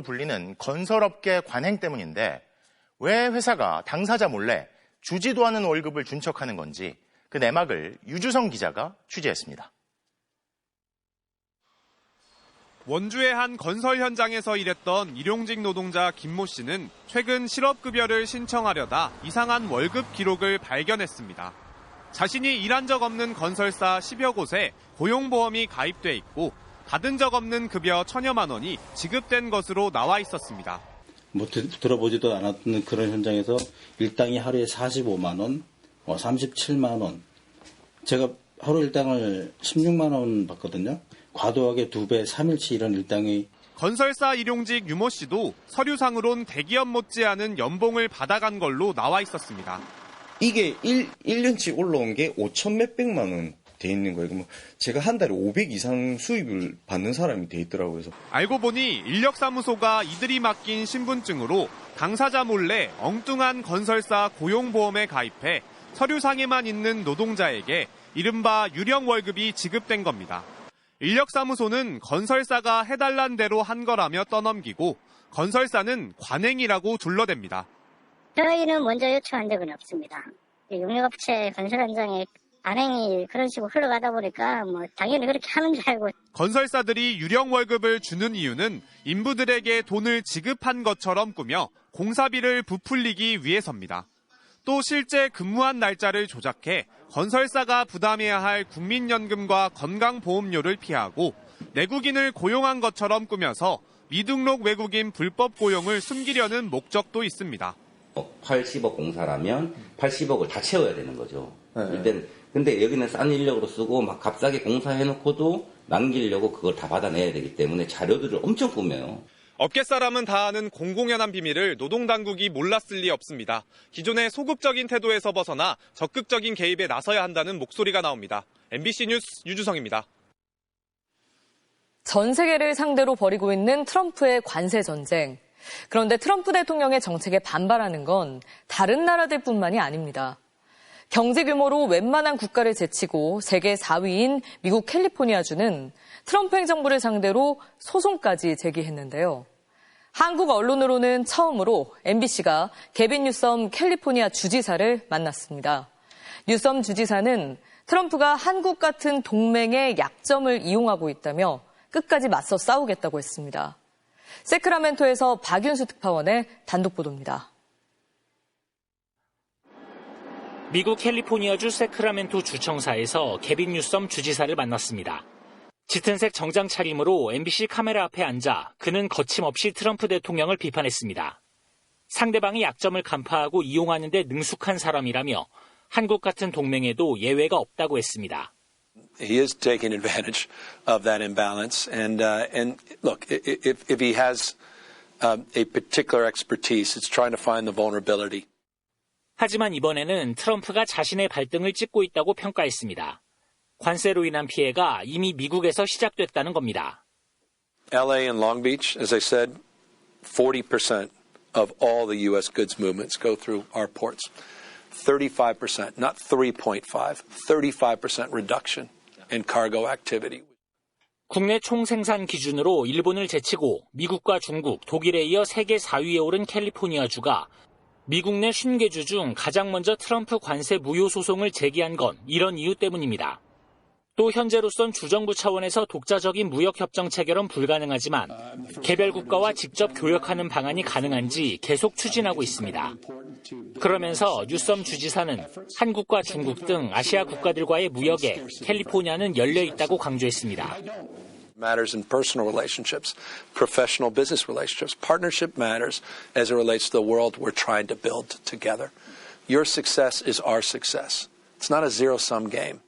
불리는 건설업계 관행 때문인데 왜 회사가 당사자 몰래 주지도 않은 월급을 준 척하는 건지 그 내막을 유주성 기자가 취재했습니다. 원주의 한 건설 현장에서 일했던 일용직 노동자 김모 씨는 최근 실업급여를 신청하려다 이상한 월급 기록을 발견했습니다. 자신이 일한 적 없는 건설사 10여 곳에 고용보험이 가입돼 있고 받은 적 없는 급여 천여만 원이 지급된 것으로 나와 있었습니다. 뭐 들어보지도 않았던 그런 현장에서 일당이 하루에 45만 원, 37만 뭐 원. 제가 하루 일당을 16만 원 받거든요. 과도하게 두 배, 3일치 이런 일당이 건설사 일용직 유모 씨도 서류상으론 대기업 못지않은 연봉을 받아간 걸로 나와 있었습니다. 이게 1, 1년치 올라온 게 5천 몇백만 원 돼 있는 거예요. 그러면 제가 한 달에 500 이상 수입을 받는 사람이 돼 있더라고요. 그래서 알고 보니 인력사무소가 이들이 맡긴 신분증으로 당사자 몰래 엉뚱한 건설사 고용보험에 가입해 서류상에만 있는 노동자에게 이른바 유령 월급이 지급된 겁니다. 인력사무소는 건설사가 해달란 대로 한 거라며 떠넘기고 건설사는 관행이라고 둘러댑니다. 저희는 먼저 요청한 적은 없습니다. 용역업체 건설 현장에 안행이 그런 식으로 흘러가다 보니까 뭐 당연히 그렇게 하는 줄 알고 건설사들이 유령 월급을 주는 이유는 인부들에게 돈을 지급한 것처럼 꾸며 공사비를 부풀리기 위해서입니다. 또 실제 근무한 날짜를 조작해 건설사가 부담해야 할 국민연금과 건강보험료를 피하고 내국인을 고용한 것처럼 꾸며서 미등록 외국인 불법 고용을 숨기려는 목적도 있습니다. 80억 공사라면 80억을 다 채워야 되는 거죠. 네. 일단 근데 여기는 싼 인력으로 쓰고 막 값싸게 공사해놓고도 남기려고 그걸 다 받아내야 되기 때문에 자료들을 엄청 꾸며요. 업계 사람은 다 아는 공공연한 비밀을 노동당국이 몰랐을 리 없습니다. 기존의 소극적인 태도에서 벗어나 적극적인 개입에 나서야 한다는 목소리가 나옵니다. MBC 뉴스 유주성입니다. 전 세계를 상대로 벌이고 있는 트럼프의 관세 전쟁. 그런데 트럼프 대통령의 정책에 반발하는 건 다른 나라들 뿐만이 아닙니다. 경제 규모로 웬만한 국가를 제치고 세계 4위인 미국 캘리포니아주는 트럼프 행정부를 상대로 소송까지 제기했는데요. 한국 언론으로는 처음으로 MBC가 개빈 뉴섬 캘리포니아 주지사를 만났습니다. 뉴섬 주지사는 트럼프가 한국 같은 동맹의 약점을 이용하고 있다며 끝까지 맞서 싸우겠다고 했습니다. 세크라멘토에서 박윤수 특파원의 단독 보도입니다. 미국 캘리포니아주 세크라멘토 주청사에서 개빈 뉴섬 주지사를 만났습니다. 짙은색 정장 차림으로 MBC 카메라 앞에 앉아 그는 거침없이 트럼프 대통령을 비판했습니다. 상대방의 약점을 간파하고 이용하는 데 능숙한 사람이라며 한국 같은 동맹에도 예외가 없다고 했습니다. He is taking advantage of that imbalance. And, uh, and look, if, if he has um, a particular expertise, it's trying to find the vulnerability. 하지만 이번에는 트럼프가 자신의 발등을 찍고 있다고 평가했습니다. 관세로 인한 피해가 이미 미국에서 시작됐다는 겁니다. LA and Long Beach, as I said, 40% of all the U.S. goods movements go through our ports. 35%, not 3.5, 35% reduction in cargo activity. 국내 총 생산 기준으로 일본을 제치고 미국과 중국, 독일에 이어 세계 4위에 오른 캘리포니아주가 미국 내 신계주 중 가장 먼저 트럼프 관세 무효 소송을 제기한 건 이런 이유 때문입니다. 또 현재로선 주정부 차원에서 독자적인 무역 협정 체결은 불가능하지만 개별 국가와 직접 교역하는 방안이 가능한지 계속 추진하고 있습니다. 그러면서 뉴섬 주지사는 한국과 중국 등 아시아 국가들과의 무역에 캘리포니아는 열려 있다고 강조했습니다. matters in personal relationships, professional business relationships. Partnership matters as it relates to the world we're trying to build together. Your success is our success. It's not a zero sum game.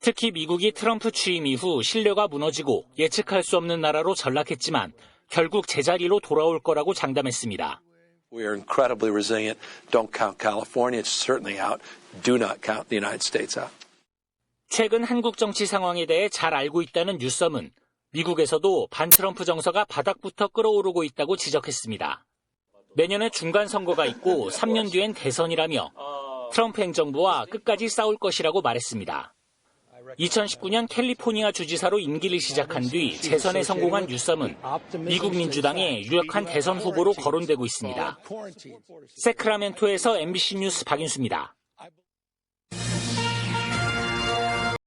특히 미국이 트럼프 취임 이후 신뢰가 무너지고 예측할 수 없는 나라로 전락했지만 결국 제자리로 돌아올 거라고 장담했습니다. We are incredibly resilient. Don't count California. It's certainly out. Do not count the United States out. 최근 한국 정치 상황에 대해 잘 알고 있다는 뉴섬은 미국에서도 반트럼프 정서가 바닥부터 끌어오르고 있다고 지적했습니다. 내년에 중간 선거가 있고 3년 뒤엔 대선이라며 트럼프 행정부와 끝까지 싸울 것이라고 말했습니다. 2019년 캘리포니아 주지사로 임기를 시작한 뒤 재선에 성공한 뉴섬은 미국 민주당의 유력한 대선 후보로 거론되고 있습니다. 세크라멘토에서 MBC 뉴스 박인수입니다.